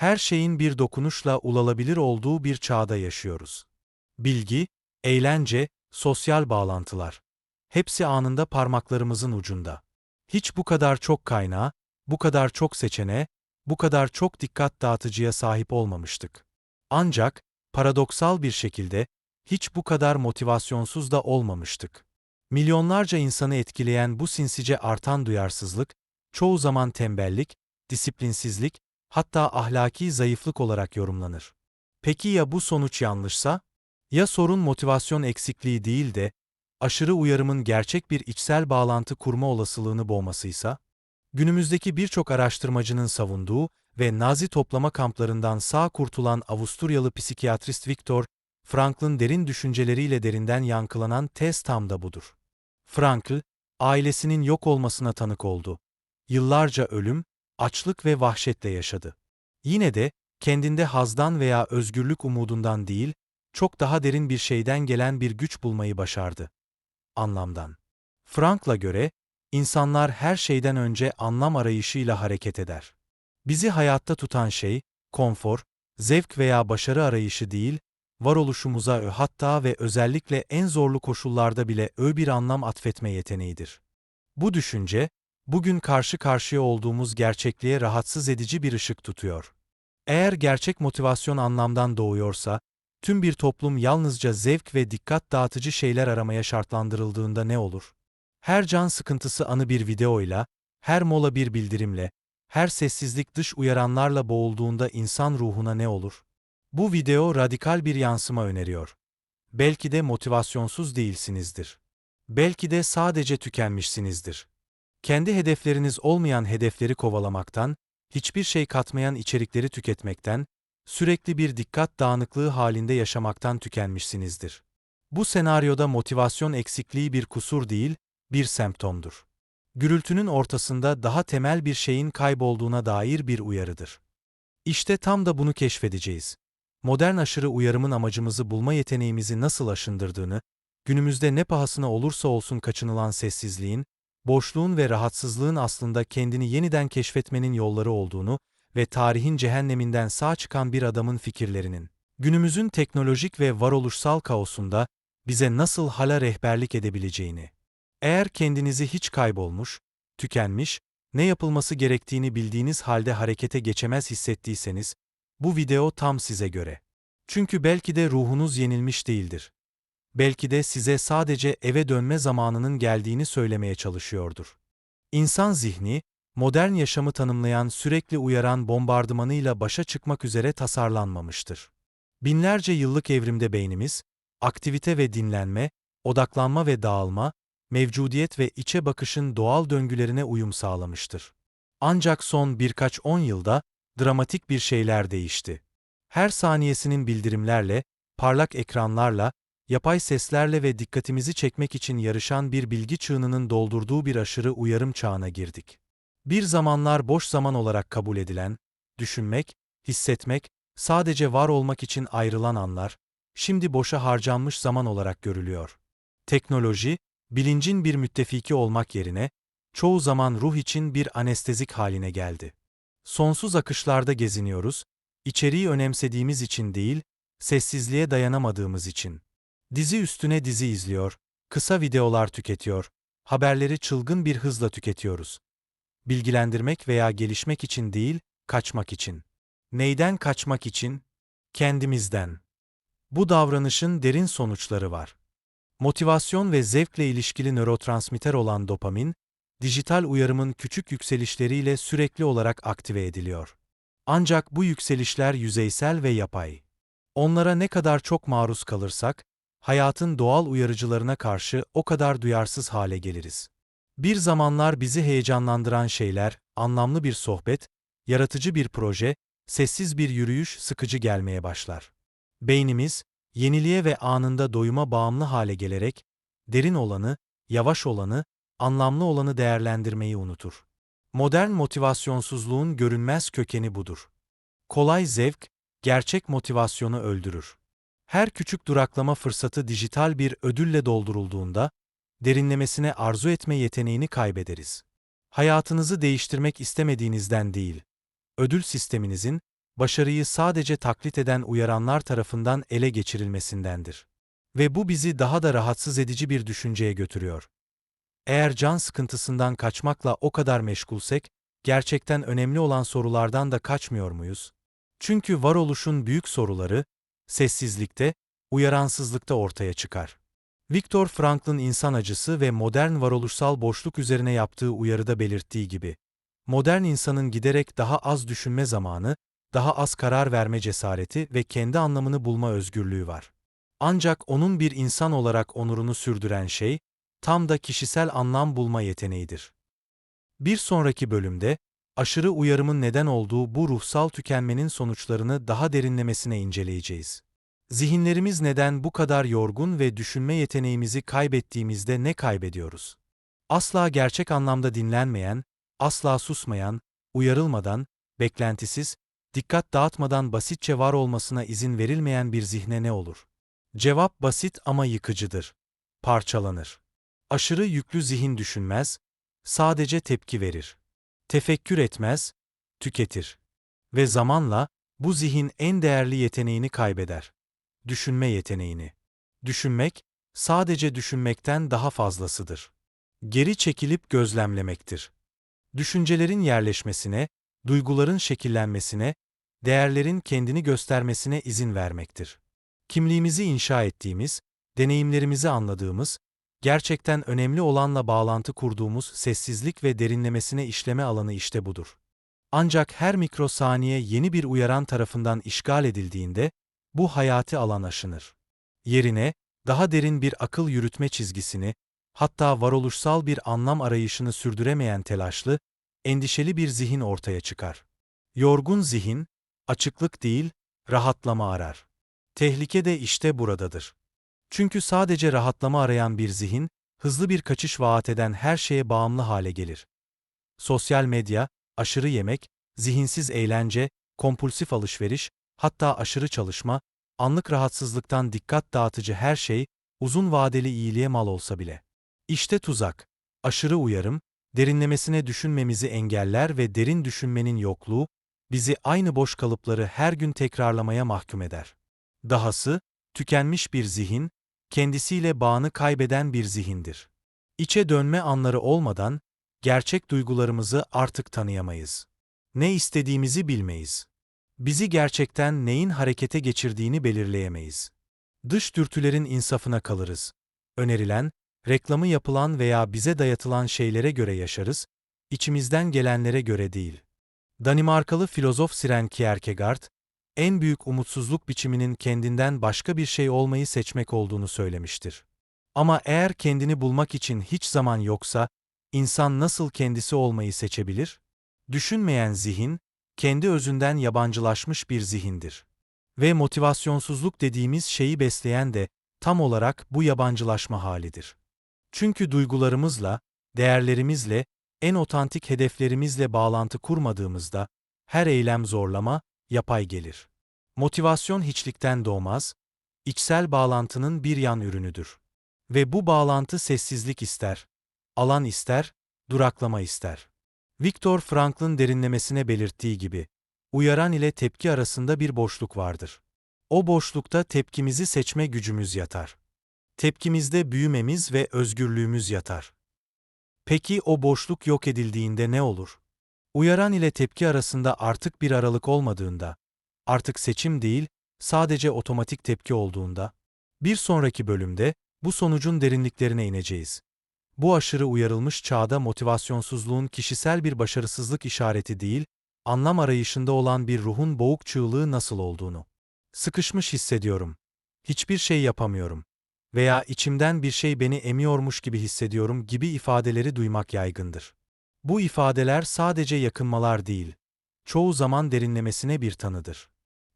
Her şeyin bir dokunuşla ulaşılabilir olduğu bir çağda yaşıyoruz. Bilgi, eğlence, sosyal bağlantılar. Hepsi anında parmaklarımızın ucunda. Hiç bu kadar çok kaynağa, bu kadar çok seçeneğe, bu kadar çok dikkat dağıtıcıya sahip olmamıştık. Ancak, paradoksal bir şekilde, hiç bu kadar motivasyonsuz da olmamıştık. Milyonlarca insanı etkileyen bu sinsice artan duyarsızlık, çoğu zaman tembellik, disiplinsizlik, hatta ahlaki zayıflık olarak yorumlanır. Peki ya bu sonuç yanlışsa? Ya sorun motivasyon eksikliği değil de, aşırı uyarımın gerçek bir içsel bağlantı kurma olasılığını boğmasıysa? Günümüzdeki birçok araştırmacının savunduğu ve Nazi toplama kamplarından sağ kurtulan Avusturyalı psikiyatrist Viktor Frankl'ın derin düşünceleriyle derinden yankılanan tez tam da budur. Frankl, ailesinin yok olmasına tanık oldu. Yıllarca ölüm, açlık ve vahşetle yaşadı. Yine de, kendinde hazdan veya özgürlük umudundan değil, çok daha derin bir şeyden gelen bir güç bulmayı başardı. Anlamdan. Frankla göre, insanlar her şeyden önce anlam arayışıyla hareket eder. Bizi hayatta tutan şey, konfor, zevk veya başarı arayışı değil, varoluşumuza ö hatta ve özellikle en zorlu koşullarda bile ö bir anlam atfetme yeteneğidir. Bu düşünce, bugün karşı karşıya olduğumuz gerçekliğe rahatsız edici bir ışık tutuyor. Eğer gerçek motivasyon anlamdan doğuyorsa, tüm bir toplum yalnızca zevk ve dikkat dağıtıcı şeyler aramaya şartlandırıldığında ne olur? Her can sıkıntısı anı bir videoyla, her mola bir bildirimle, her sessizlik dış uyaranlarla boğulduğunda insan ruhuna ne olur? Bu video radikal bir yansıma öneriyor. Belki de motivasyonsuz değilsinizdir. Belki de sadece tükenmişsinizdir. Kendi hedefleriniz olmayan hedefleri kovalamaktan, hiçbir şey katmayan içerikleri tüketmekten, sürekli bir dikkat dağınıklığı halinde yaşamaktan tükenmişsinizdir. Bu senaryoda motivasyon eksikliği bir kusur değil, bir semptomdur. Gürültünün ortasında daha temel bir şeyin kaybolduğuna dair bir uyarıdır. İşte tam da bunu keşfedeceğiz. Modern aşırı uyarımın amacımızı bulma yeteneğimizi nasıl aşındırdığını, günümüzde ne pahasına olursa olsun kaçınılan sessizliğin, boşluğun ve rahatsızlığın aslında kendini yeniden keşfetmenin yolları olduğunu ve tarihin cehenneminden sağ çıkan bir adamın fikirlerinin, günümüzün teknolojik ve varoluşsal kaosunda bize nasıl hala rehberlik edebileceğini. Eğer kendinizi hiç kaybolmuş, tükenmiş, ne yapılması gerektiğini bildiğiniz halde harekete geçemez hissettiyseniz, bu video tam size göre. Çünkü belki de ruhunuz yenilmiş değildir. Belki de size sadece eve dönme zamanının geldiğini söylemeye çalışıyordur. İnsan zihni, modern yaşamı tanımlayan sürekli uyaran bombardımanıyla başa çıkmak üzere tasarlanmamıştır. Binlerce yıllık evrimde beynimiz, aktivite ve dinlenme, odaklanma ve dağılma, mevcudiyet ve içe bakışın doğal döngülerine uyum sağlamıştır. Ancak son birkaç on yılda dramatik bir şeyler değişti. Her saniyesinin bildirimlerle, parlak ekranlarla, yapay seslerle ve dikkatimizi çekmek için yarışan bir bilgi çığınının doldurduğu bir aşırı uyarım çağına girdik. Bir zamanlar boş zaman olarak kabul edilen, düşünmek, hissetmek, sadece var olmak için ayrılan anlar, şimdi boşa harcanmış zaman olarak görülüyor. Teknoloji, bilincin bir müttefiki olmak yerine, çoğu zaman ruh için bir anestezik haline geldi. Sonsuz akışlarda geziniyoruz, içeriği önemsediğimiz için değil, sessizliğe dayanamadığımız için. Dizi üstüne dizi izliyor, kısa videolar tüketiyor, haberleri çılgın bir hızla tüketiyoruz. Bilgilendirmek veya gelişmek için değil, kaçmak için. Neyden kaçmak için? Kendimizden. Bu davranışın derin sonuçları var. Motivasyon ve zevkle ilişkili nörotransmitter olan dopamin, dijital uyarımın küçük yükselişleriyle sürekli olarak aktive ediliyor. Ancak bu yükselişler yüzeysel ve yapay. Onlara ne kadar çok maruz kalırsak, hayatın doğal uyarıcılarına karşı o kadar duyarsız hale geliriz. Bir zamanlar bizi heyecanlandıran şeyler, anlamlı bir sohbet, yaratıcı bir proje, sessiz bir yürüyüş sıkıcı gelmeye başlar. Beynimiz, yeniliğe ve anında doyuma bağımlı hale gelerek, derin olanı, yavaş olanı, anlamlı olanı değerlendirmeyi unutur. Modern motivasyonsuzluğun görünmez kökeni budur. Kolay zevk, gerçek motivasyonu öldürür. Her küçük duraklama fırsatı dijital bir ödülle doldurulduğunda, derinlemesine arzu etme yeteneğini kaybederiz. Hayatınızı değiştirmek istemediğinizden değil, ödül sisteminizin, başarıyı sadece taklit eden uyaranlar tarafından ele geçirilmesindendir. Ve bu bizi daha da rahatsız edici bir düşünceye götürüyor. Eğer can sıkıntısından kaçmakla o kadar meşgulsek, gerçekten önemli olan sorulardan da kaçmıyor muyuz? Çünkü varoluşun büyük soruları, sessizlikte, uyaransızlıkta ortaya çıkar. Viktor Frankl'ın insan acısı ve modern varoluşsal boşluk üzerine yaptığı uyarıda belirttiği gibi, modern insanın giderek daha az düşünme zamanı, daha az karar verme cesareti ve kendi anlamını bulma özgürlüğü var. Ancak onun bir insan olarak onurunu sürdüren şey, tam da kişisel anlam bulma yeteneğidir. Bir sonraki bölümde, aşırı uyarımın neden olduğu bu ruhsal tükenmenin sonuçlarını daha derinlemesine inceleyeceğiz. Zihinlerimiz neden bu kadar yorgun ve düşünme yeteneğimizi kaybettiğimizde ne kaybediyoruz? Asla gerçek anlamda dinlenmeyen, asla susmayan, uyarılmadan, beklentisiz, dikkat dağıtmadan basitçe var olmasına izin verilmeyen bir zihne ne olur? Cevap basit ama yıkıcıdır. Parçalanır. Aşırı yüklü zihin düşünmez, sadece tepki verir. Tefekkür etmez, tüketir. Ve zamanla bu zihin en değerli yeteneğini kaybeder. Düşünme yeteneğini. Düşünmek, sadece düşünmekten daha fazlasıdır. Geri çekilip gözlemlemektir. Düşüncelerin yerleşmesine, duyguların şekillenmesine, değerlerin kendini göstermesine izin vermektir. Kimliğimizi inşa ettiğimiz, deneyimlerimizi anladığımız, gerçekten önemli olanla bağlantı kurduğumuz sessizlik ve derinlemesine işleme alanı işte budur. Ancak her mikrosaniye yeni bir uyaran tarafından işgal edildiğinde, bu hayati alan aşınır. Yerine, daha derin bir akıl yürütme çizgisini, hatta varoluşsal bir anlam arayışını sürdüremeyen telaşlı, endişeli bir zihin ortaya çıkar. Yorgun zihin, açıklık değil, rahatlama arar. Tehlike de işte buradadır. Çünkü sadece rahatlama arayan bir zihin, hızlı bir kaçış vaat eden her şeye bağımlı hale gelir. Sosyal medya, aşırı yemek, zihinsiz eğlence, kompulsif alışveriş, hatta aşırı çalışma, anlık rahatsızlıktan dikkat dağıtıcı her şey, uzun vadeli iyiliğe mal olsa bile. İşte tuzak. Aşırı uyarım, derinlemesine düşünmemizi engeller ve derin düşünmenin yokluğu, bizi aynı boş kalıpları her gün tekrarlamaya mahkum eder. Dahası, tükenmiş bir zihin, kendisiyle bağını kaybeden bir zihindir. İçe dönme anları olmadan, gerçek duygularımızı artık tanıyamayız. Ne istediğimizi bilmeyiz. Bizi gerçekten neyin harekete geçirdiğini belirleyemeyiz. Dış dürtülerin insafına kalırız. Önerilen, reklamı yapılan veya bize dayatılan şeylere göre yaşarız, içimizden gelenlere göre değil. Danimarkalı filozof Siren Kierkegaard, en büyük umutsuzluk biçiminin kendinden başka bir şey olmayı seçmek olduğunu söylemiştir. Ama eğer kendini bulmak için hiç zaman yoksa, insan nasıl kendisi olmayı seçebilir? Düşünmeyen zihin, kendi özünden yabancılaşmış bir zihindir. Ve motivasyonsuzluk dediğimiz şeyi besleyen de tam olarak bu yabancılaşma halidir. Çünkü duygularımızla, değerlerimizle, en otantik hedeflerimizle bağlantı kurmadığımızda, her eylem zorlama, yapay gelir. Motivasyon hiçlikten doğmaz, içsel bağlantının bir yan ürünüdür. Ve bu bağlantı sessizlik ister, alan ister, duraklama ister. Viktor Frankl'ın derinlemesine belirttiği gibi, uyaran ile tepki arasında bir boşluk vardır. O boşlukta tepkimizi seçme gücümüz yatar. Tepkimizde büyümemiz ve özgürlüğümüz yatar. Peki o boşluk yok edildiğinde ne olur? Uyaran ile tepki arasında artık bir aralık olmadığında, artık seçim değil, sadece otomatik tepki olduğunda, bir sonraki bölümde bu sonucun derinliklerine ineceğiz. Bu aşırı uyarılmış çağda motivasyonsuzluğun kişisel bir başarısızlık işareti değil, anlam arayışında olan bir ruhun boğuk çığlığı nasıl olduğunu. Sıkışmış hissediyorum. Hiçbir şey yapamıyorum. Veya içimden bir şey beni emiyormuş gibi hissediyorum gibi ifadeleri duymak yaygındır. Bu ifadeler sadece yakınmalar değil, çoğu zaman derinlemesine bir tanıdır.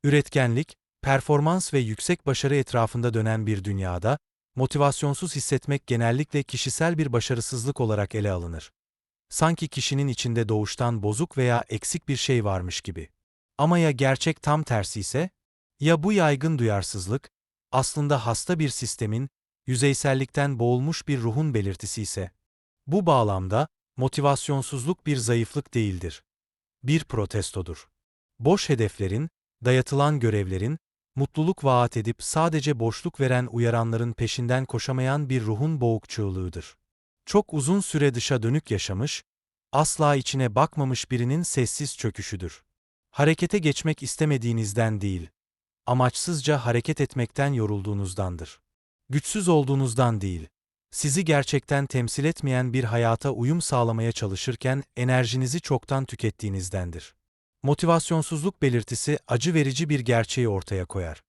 Üretkenlik, performans ve yüksek başarı etrafında dönen bir dünyada, motivasyonsuz hissetmek genellikle kişisel bir başarısızlık olarak ele alınır. Sanki kişinin içinde doğuştan bozuk veya eksik bir şey varmış gibi. Ama ya gerçek tam tersi ise? Ya bu yaygın duyarsızlık, aslında hasta bir sistemin, yüzeysellikten boğulmuş bir ruhun belirtisi ise? Bu bağlamda, motivasyonsuzluk bir zayıflık değildir. Bir protestodur. Boş hedeflerin, dayatılan görevlerin, mutluluk vaat edip sadece boşluk veren uyaranların peşinden koşamayan bir ruhun boğuk. Çok uzun süre dışa dönük yaşamış, asla içine bakmamış birinin sessiz çöküşüdür. Harekete geçmek istemediğinizden değil, amaçsızca hareket etmekten yorulduğunuzdandır. Güçsüz olduğunuzdan değil, sizi gerçekten temsil etmeyen bir hayata uyum sağlamaya çalışırken enerjinizi çoktan tükettiğinizdendir. Motivasyonsuzluk belirtisi acı verici bir gerçeği ortaya koyar.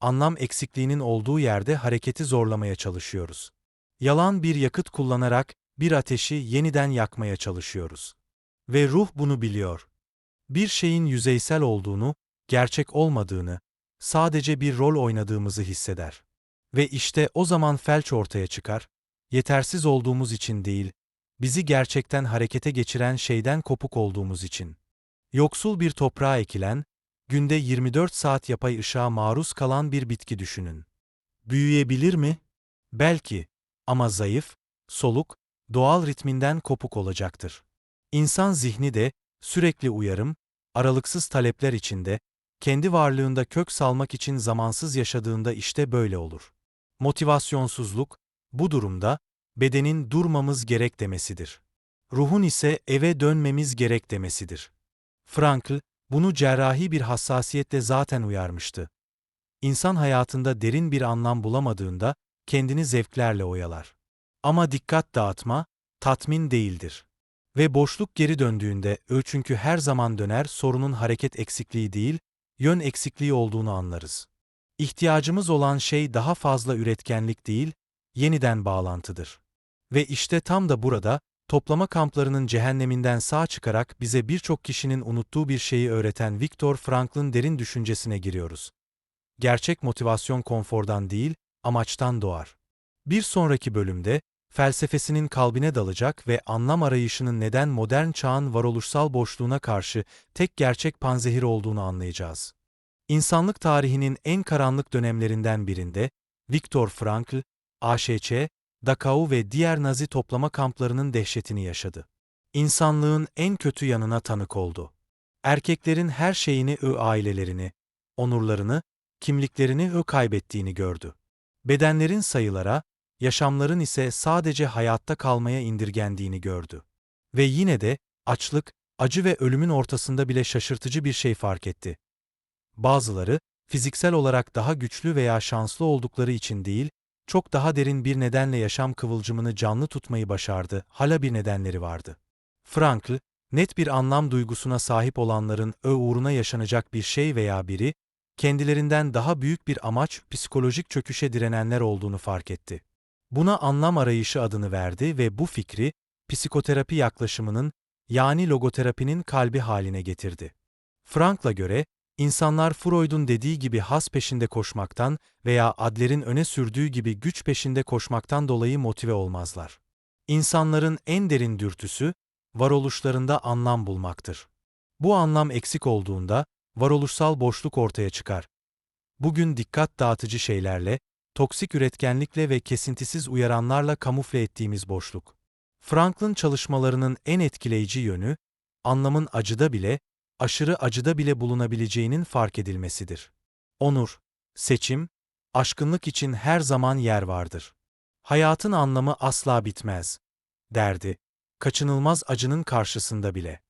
Anlam eksikliğinin olduğu yerde hareketi zorlamaya çalışıyoruz. Yalan bir yakıt kullanarak bir ateşi yeniden yakmaya çalışıyoruz. Ve ruh bunu biliyor. Bir şeyin yüzeysel olduğunu, gerçek olmadığını, sadece bir rol oynadığımızı hisseder. Ve işte o zaman felç ortaya çıkar, yetersiz olduğumuz için değil, bizi gerçekten harekete geçiren şeyden kopuk olduğumuz için. Yoksul bir toprağa ekilen, günde 24 saat yapay ışığa maruz kalan bir bitki düşünün. Büyüyebilir mi? Belki ama zayıf, soluk, doğal ritminden kopuk olacaktır. İnsan zihni de sürekli uyarım, aralıksız talepler içinde, kendi varlığında kök salmak için zamansız yaşadığında işte böyle olur. Motivasyonsuzluk, bu durumda, bedenin durmamız gerek demesidir. Ruhun ise eve dönmemiz gerek demesidir. Frankl, bunu cerrahi bir hassasiyetle zaten uyarmıştı. İnsan hayatında derin bir anlam bulamadığında, kendini zevklerle oyalar. Ama dikkat dağıtma, tatmin değildir. Ve boşluk geri döndüğünde, ö çünkü her zaman döner sorunun hareket eksikliği değil, yön eksikliği olduğunu anlarız. İhtiyacımız olan şey daha fazla üretkenlik değil, yeniden bağlantıdır. Ve işte tam da burada, toplama kamplarının cehenneminden sağ çıkarak bize birçok kişinin unuttuğu bir şeyi öğreten Viktor Frankl'ın derin düşüncesine giriyoruz. Gerçek motivasyon konfordan değil, amaçtan doğar. Bir sonraki bölümde, felsefesinin kalbine dalacak ve anlam arayışının neden modern çağın varoluşsal boşluğuna karşı tek gerçek panzehir olduğunu anlayacağız. İnsanlık tarihinin en karanlık dönemlerinden birinde, Viktor Frankl, AŞÇ, Dachau ve diğer Nazi toplama kamplarının dehşetini yaşadı. İnsanlığın en kötü yanına tanık oldu. Erkeklerin her şeyini ö ailelerini, onurlarını, kimliklerini ö kaybettiğini gördü. Bedenlerin sayılara, yaşamların ise sadece hayatta kalmaya indirgendiğini gördü. Ve yine de açlık, acı ve ölümün ortasında bile şaşırtıcı bir şey fark etti. Bazıları, fiziksel olarak daha güçlü veya şanslı oldukları için değil, çok daha derin bir nedenle yaşam kıvılcımını canlı tutmayı başardı, hala bir nedenleri vardı. Frankl, net bir anlam duygusuna sahip olanların ö uğruna yaşanacak bir şey veya biri, kendilerinden daha büyük bir amaç, psikolojik çöküşe direnenler olduğunu fark etti. Buna anlam arayışı adını verdi ve bu fikri, psikoterapi yaklaşımının, yani logoterapinin kalbi haline getirdi. Frankla göre, İnsanlar Freud'un dediği gibi has peşinde koşmaktan veya Adler'in öne sürdüğü gibi güç peşinde koşmaktan dolayı motive olmazlar. İnsanların en derin dürtüsü, varoluşlarında anlam bulmaktır. Bu anlam eksik olduğunda, varoluşsal boşluk ortaya çıkar. Bugün dikkat dağıtıcı şeylerle, toksik üretkenlikle ve kesintisiz uyaranlarla kamufle ettiğimiz boşluk. Franklin çalışmalarının en etkileyici yönü, anlamın acıda bile, aşırı acıda bile bulunabileceğinin fark edilmesidir. Onur, seçim, aşkınlık için her zaman yer vardır. Hayatın anlamı asla bitmez, derdi, kaçınılmaz acının karşısında bile.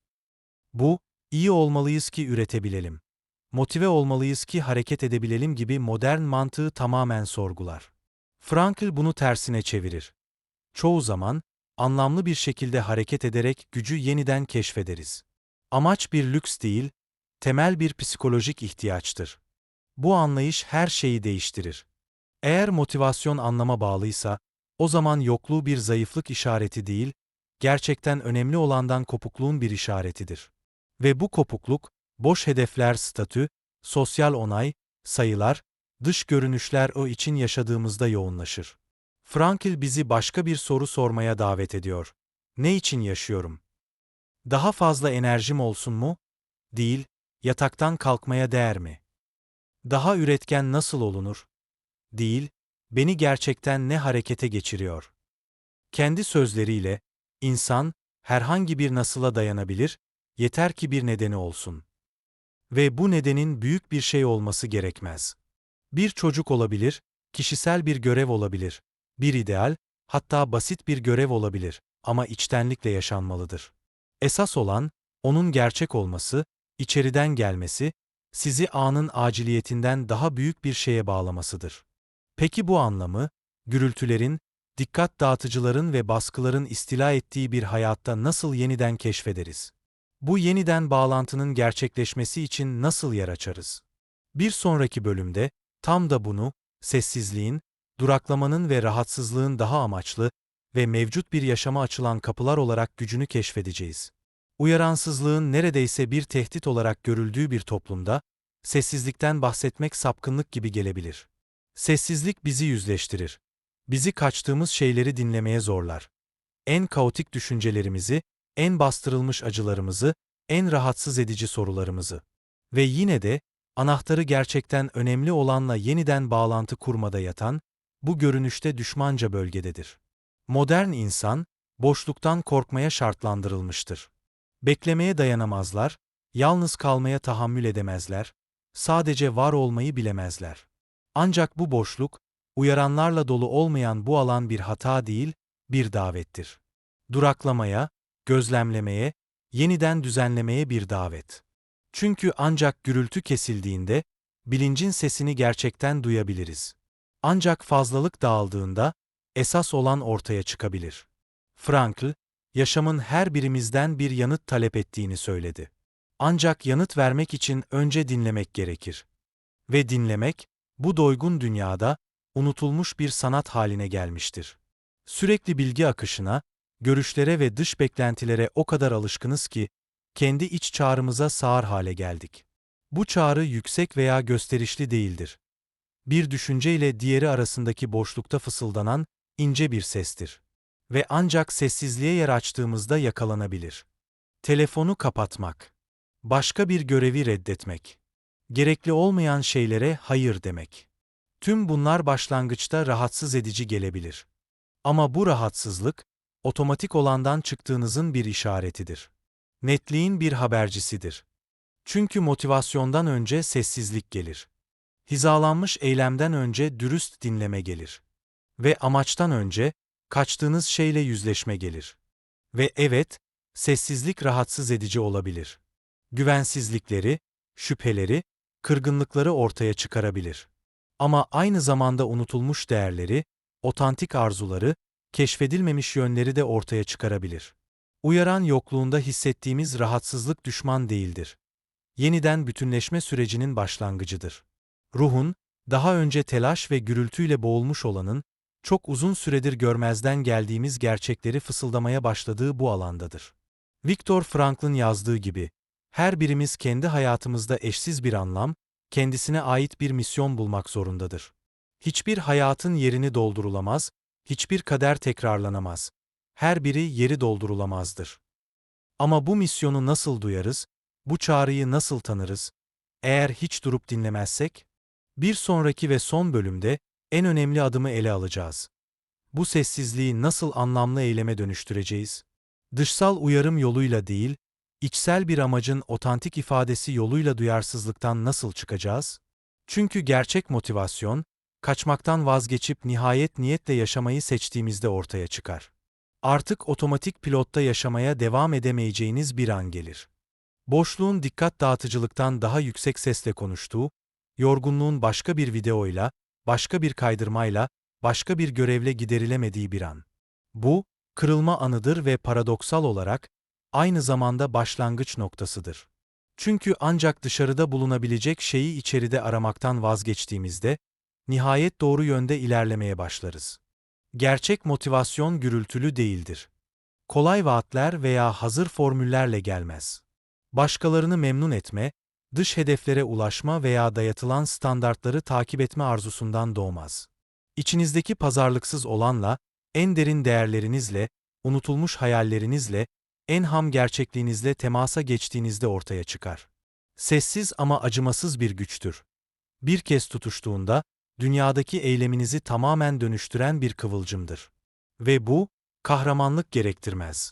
Bu, iyi olmalıyız ki üretebilelim. Motive olmalıyız ki hareket edebilelim gibi modern mantığı tamamen sorgular. Frankl bunu tersine çevirir. Çoğu zaman, anlamlı bir şekilde hareket ederek gücü yeniden keşfederiz. Amaç bir lüks değil, temel bir psikolojik ihtiyaçtır. Bu anlayış her şeyi değiştirir. Eğer motivasyon anlama bağlıysa, o zaman yokluğu bir zayıflık işareti değil, gerçekten önemli olandan kopukluğun bir işaretidir. Ve bu kopukluk, boş hedefler statü, sosyal onay, sayılar, dış görünüşler o için yaşadığımızda yoğunlaşır. Frankl bizi başka bir soru sormaya davet ediyor. Ne için yaşıyorum? Daha fazla enerjim olsun mu? Değil, yataktan kalkmaya değer mi? Daha üretken nasıl olunur? Değil, beni gerçekten ne harekete geçiriyor? Kendi sözleriyle, insan, herhangi bir nasıla dayanabilir, yeter ki bir nedeni olsun. Ve bu nedenin büyük bir şey olması gerekmez. Bir çocuk olabilir, kişisel bir görev olabilir, bir ideal, hatta basit bir görev olabilir ama içtenlikle yaşanmalıdır. Esas olan, onun gerçek olması, içeriden gelmesi, sizi anın aciliyetinden daha büyük bir şeye bağlamasıdır. Peki bu anlamı, gürültülerin, dikkat dağıtıcıların ve baskıların istila ettiği bir hayatta nasıl yeniden keşfederiz? Bu yeniden bağlantının gerçekleşmesi için nasıl yer açarız? Bir sonraki bölümde, tam da bunu, sessizliğin, duraklamanın ve rahatsızlığın daha amaçlı ve mevcut bir yaşama açılan kapılar olarak gücünü keşfedeceğiz. Uyaransızlığın neredeyse bir tehdit olarak görüldüğü bir toplumda, sessizlikten bahsetmek sapkınlık gibi gelebilir. Sessizlik bizi yüzleştirir. Bizi kaçtığımız şeyleri dinlemeye zorlar. En kaotik düşüncelerimizi, en bastırılmış acılarımızı, en rahatsız edici sorularımızı. Ve yine de, anahtarı gerçekten önemli olanla yeniden bağlantı kurmada yatan, bu görünüşte düşmanca bölgededir. Modern insan, boşluktan korkmaya şartlandırılmıştır. Beklemeye dayanamazlar, yalnız kalmaya tahammül edemezler, sadece var olmayı bilemezler. Ancak bu boşluk, uyaranlarla dolu olmayan bu alan bir hata değil, bir davettir. Duraklamaya, gözlemlemeye, yeniden düzenlemeye bir davet. Çünkü ancak gürültü kesildiğinde, bilincin sesini gerçekten duyabiliriz. Ancak fazlalık dağıldığında, esas olan ortaya çıkabilir. Frankl, yaşamın her birimizden bir yanıt talep ettiğini söyledi. Ancak yanıt vermek için önce dinlemek gerekir. Ve dinlemek, bu doygun dünyada, unutulmuş bir sanat haline gelmiştir. Sürekli bilgi akışına, görüşlere ve dış beklentilere o kadar alışkınız ki, kendi iç çağrımıza sağır hale geldik. Bu çağrı yüksek veya gösterişli değildir. Bir düşünce ile diğeri arasındaki boşlukta fısıldanan ince bir sestir. Ve ancak sessizliğe yer açtığımızda yakalanabilir. Telefonu kapatmak. Başka bir görevi reddetmek. Gerekli olmayan şeylere hayır demek. Tüm bunlar başlangıçta rahatsız edici gelebilir. Ama bu rahatsızlık, otomatik olandan çıktığınızın bir işaretidir. Netliğin bir habercisidir. Çünkü motivasyondan önce sessizlik gelir. Hizalanmış eylemden önce dürüst dinleme gelir. Ve amaçtan önce, kaçtığınız şeyle yüzleşme gelir. Ve evet, sessizlik rahatsız edici olabilir. Güvensizlikleri, şüpheleri, kırgınlıkları ortaya çıkarabilir. Ama aynı zamanda unutulmuş değerleri, otantik arzuları, keşfedilmemiş yönleri de ortaya çıkarabilir. Uyaran yokluğunda hissettiğimiz rahatsızlık düşman değildir. Yeniden bütünleşme sürecinin başlangıcıdır. Ruhun, daha önce telaş ve gürültüyle boğulmuş olanın, çok uzun süredir görmezden geldiğimiz gerçekleri fısıldamaya başladığı bu alandadır. Viktor Frankl'ın yazdığı gibi, her birimiz kendi hayatımızda eşsiz bir anlam, kendisine ait bir misyon bulmak zorundadır. Hiçbir hayatın yerini doldurulamaz, hiçbir kader tekrarlanamaz. Her biri yeri doldurulamazdır. Ama bu misyonu nasıl duyarız, bu çağrıyı nasıl tanırız? Eğer hiç durup dinlemezsek? Bir sonraki ve son bölümde en önemli adımı ele alacağız. Bu sessizliği nasıl anlamlı eyleme dönüştüreceğiz? Dışsal uyarım yoluyla değil, içsel bir amacın otantik ifadesi yoluyla duyarsızlıktan nasıl çıkacağız? Çünkü gerçek motivasyon, kaçmaktan vazgeçip nihayet niyetle yaşamayı seçtiğimizde ortaya çıkar. Artık otomatik pilotta yaşamaya devam edemeyeceğiniz bir an gelir. Boşluğun dikkat dağıtıcılıktan daha yüksek sesle konuştuğu, yorgunluğun başka bir videoyla, başka bir kaydırmayla, başka bir görevle giderilemediği bir an. Bu, kırılma anıdır ve paradoksal olarak, aynı zamanda başlangıç noktasıdır. Çünkü ancak dışarıda bulunabilecek şeyi içeride aramaktan vazgeçtiğimizde, nihayet doğru yönde ilerlemeye başlarız. Gerçek motivasyon gürültülü değildir. Kolay vaatler veya hazır formüllerle gelmez. Başkalarını memnun etme, dış hedeflere ulaşma veya dayatılan standartları takip etme arzusundan doğmaz. İçinizdeki pazarlıksız olanla, en derin değerlerinizle, unutulmuş hayallerinizle, en ham gerçekliğinizle temasa geçtiğinizde ortaya çıkar. Sessiz ama acımasız bir güçtür. Bir kez tutuştuğunda, dünyadaki eyleminizi tamamen dönüştüren bir kıvılcımdır. Ve bu, kahramanlık gerektirmez.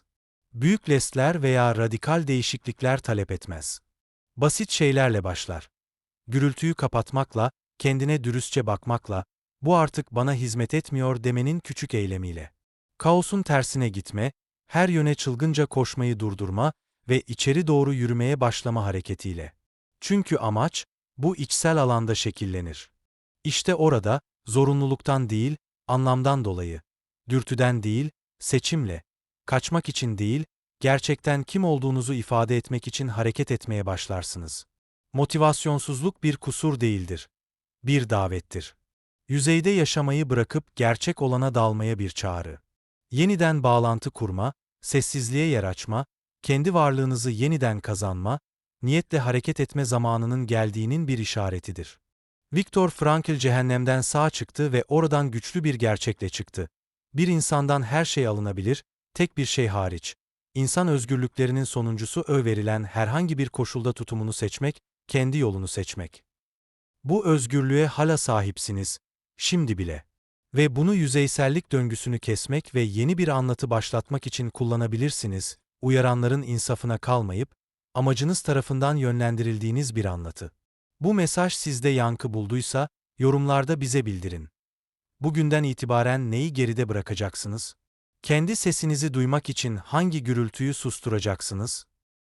Büyük lesler veya radikal değişiklikler talep etmez. Basit şeylerle başlar. Gürültüyü kapatmakla, kendine dürüstçe bakmakla, bu artık bana hizmet etmiyor demenin küçük eylemiyle. Kaosun tersine gitme, her yöne çılgınca koşmayı durdurma ve içeri doğru yürümeye başlama hareketiyle. Çünkü amaç, bu içsel alanda şekillenir. İşte orada, zorunluluktan değil, anlamdan dolayı, dürtüden değil, seçimle, kaçmak için değil, gerçekten kim olduğunuzu ifade etmek için hareket etmeye başlarsınız. Motivasyonsuzluk bir kusur değildir. Bir davettir. Yüzeyde yaşamayı bırakıp gerçek olana dalmaya bir çağrı. Yeniden bağlantı kurma, sessizliğe yer açma, kendi varlığınızı yeniden kazanma, niyetle hareket etme zamanının geldiğinin bir işaretidir. Viktor Frankl cehennemden sağ çıktı ve oradan güçlü bir gerçekle çıktı. Bir insandan her şey alınabilir, tek bir şey hariç. İnsan özgürlüklerinin sonuncusu ö verilen herhangi bir koşulda tutumunu seçmek, kendi yolunu seçmek. Bu özgürlüğe hala sahipsiniz, şimdi bile. Ve bunu yüzeysellik döngüsünü kesmek ve yeni bir anlatı başlatmak için kullanabilirsiniz, uyaranların insafına kalmayıp, amacınız tarafından yönlendirildiğiniz bir anlatı. Bu mesaj sizde yankı bulduysa, yorumlarda bize bildirin. Bugünden itibaren neyi geride bırakacaksınız? Kendi sesinizi duymak için hangi gürültüyü susturacaksınız?